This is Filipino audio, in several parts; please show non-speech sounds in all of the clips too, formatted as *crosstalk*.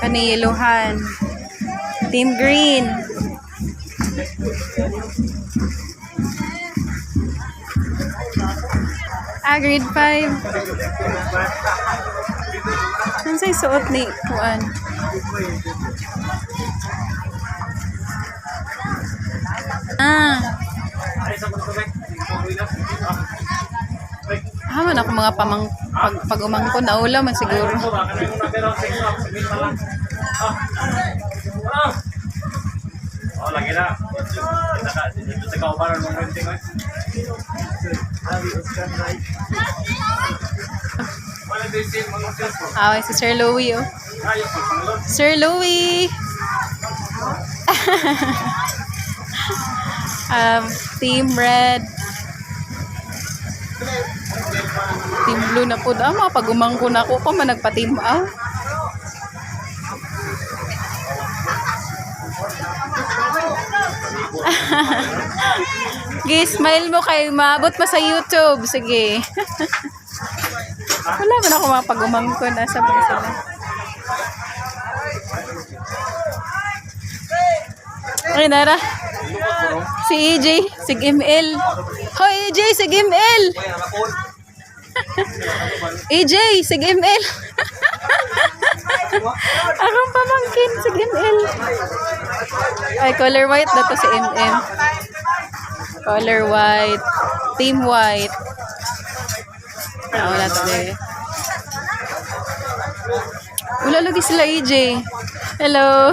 Kani yeluhan. Team green. Ah, grade 5. Ano sa'y suot ni Kuan? Ah. Haman ako mga pamang pag, pag umangkon na ulam siguro. Oh, lagi na. Dito sa kaubaran ng renting cellphone. Ah, si Sir Louie oh. Sir Louie! *laughs* um, Team Red. Team Blue na po. Ah, mga pagumang ko na ako pa man nagpa-team ah. *laughs* Sige, smile mo kay maabot pa sa YouTube. Sige. *laughs* Wala man ako mga pagumangkon. Asa ba sila? Ay, Nara. Si EJ, si ML. Hoy, EJ, si ML. EJ, si ML. Akong pamangkin, si ML. Ay, color white na to si MM. Color white. Team white. Ah, wala to eh. Wala lagi sila EJ. Hello. *laughs*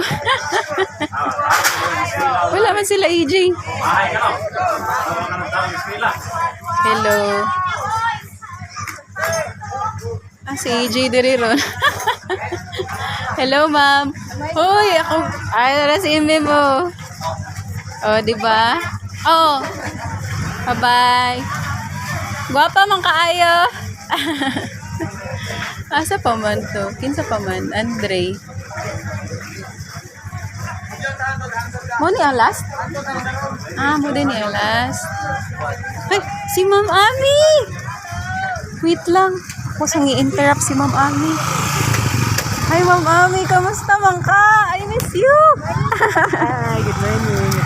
Wala man sila EJ. Ay, ka no. Wala ka ng tawag eskwela. Hello. Ah, si EJ diri ron. Hello, ma'am. Hoy, ako. Ay, na si Ime mo. Oh, di ba? Oh. Bye-bye. Guwapa man kaayo. *laughs* Asa pa man to? Kinsa pa man? Andre. Mo ni ang last? Ah, mo din ni ang last. Ay, si Ma'am Ami! Wait lang. Ako sang i-interrupt si Ma'am Ami. Hi, Ma'am Ami. Kamusta man ka? I miss you. Good morning.